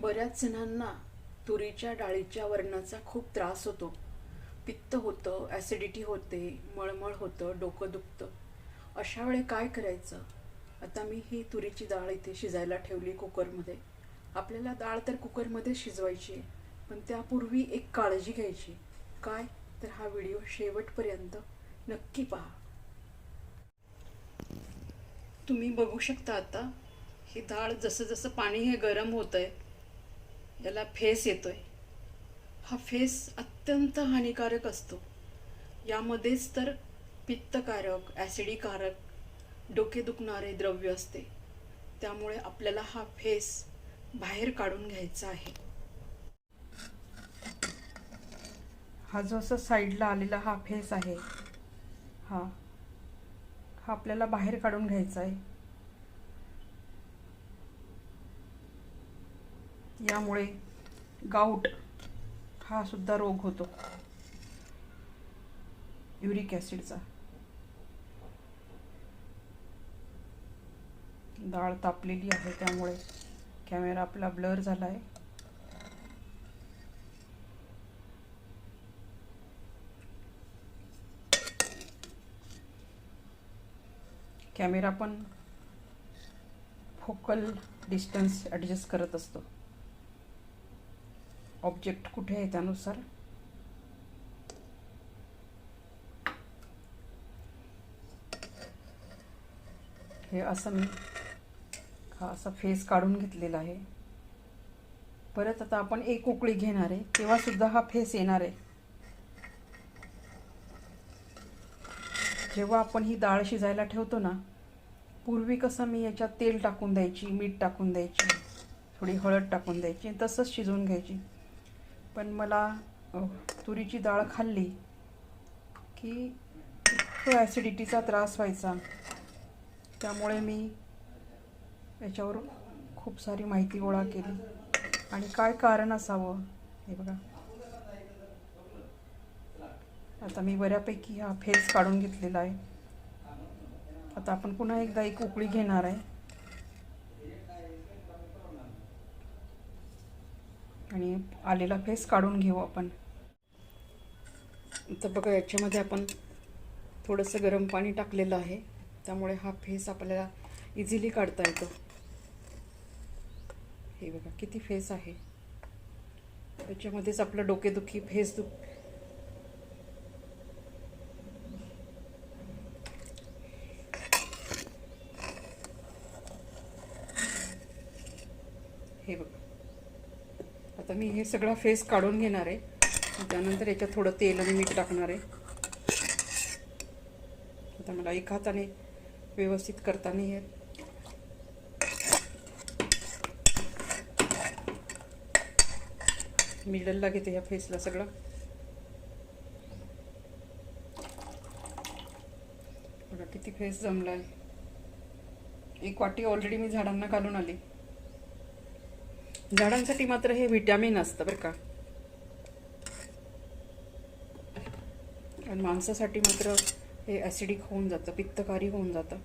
बऱ्याच जणांना तुरीच्या डाळीच्या वरणाचा खूप त्रास होतो. पित्त होतं ॲसिडिटी होते मळमळ होतं डोकं दुखतं. अशा वेळे काय करायचं? आता मी ही तुरीची डाळ इथे शिजायला ठेवली कुकरमध्ये. आपल्याला डाळ तर कुकरमध्ये शिजवायची आहे पण त्यापूर्वी एक काळजी घ्यायची. काय? तर हा व्हिडिओ शेवटपर्यंत नक्की पहा. तुम्ही बघू शकता आता ही डाळ जसं जसं पाणी हे गरम होतं आहे याला फेस येतो आहे हा फेस अत्यंत हानिकारक असतो. यामध्येच तर पित्तकारक ॲसिडीकारक डोके दुखणारे द्रव्य असते. त्यामुळे आपल्याला हा फेस बाहेर काढून घ्यायचा आहे. हा जो असं साईडला आलेला हा फेस आहे हा हा आपल्याला बाहेर काढून घ्यायचा आहे. यामुळे गाऊट हा सुद्धा रोग होतो. युरिक ॲसिडचा डाळ तापलेली आहे त्यामुळे कॅमेरा आपला ब्लर झाला आहे कॅमेरा पण फोकल डिस्टन्स ॲडजस्ट करत असतो. ऑब्जेक्ट कुठे आहे त्यानुसार? हे असं मी हा असा फेस काढून घेतलेला आहे. परत आता आपण एक उकळी घेणार आहे तेव्हा सुद्धा हा फेस येणार आहे. जेव्हा आपण ही डाळ शिजायला ठेवतो ना पूर्वी कसं मी याच्यात तेल टाकून द्यायची मीठ टाकून द्यायची थोडी हळद टाकून द्यायची तसंच शिजवून घ्यायची. पण मला तुरीची डाळ खाल्ली की तो ॲसिडिटीचा त्रास व्हायचा. त्यामुळे मी याच्यावर खूप सारी माहिती गोळा केली. आणि काय कारण असावं? हे बघा. आता मी बऱ्यापैकी हा फेस काढून घेतलेला आहे. आता आपण पुन्हा एकदा एक उकळी घेणार आहे. आणि आलेला फेस काढून घेऊ आपण. तर बघा याच्यामध्ये आपण थोडंसं गरम पाणी टाकलेलं आहे. त्यामुळे हा फेस आपल्याला इझिली काढता येतो. हे बघा किती फेस आहे. त्याच्यामध्येच आपलं डोकेदुखी फेस दुख हे बघा. आता मी हे सगळा फेस काढून घेणार आहे. त्यानंतर याच्यात थोडं तेल आणि मीठ टाकणार आहे. आता मला एक हाताने व्यवस्थित करता नाही येत मिडलला घेते ह्या फेसला सगळं. बघा किती फेस जमला आहे एक वाटी ऑलरेडी मी झाडांना घालून आली. झाडांसाठी मात्र हे व्हिटॅमिन असतं बरं का. आणि माणसासाठी मात्र हे ॲसिडिक होऊन जातं पित्तकारी होऊन जातं.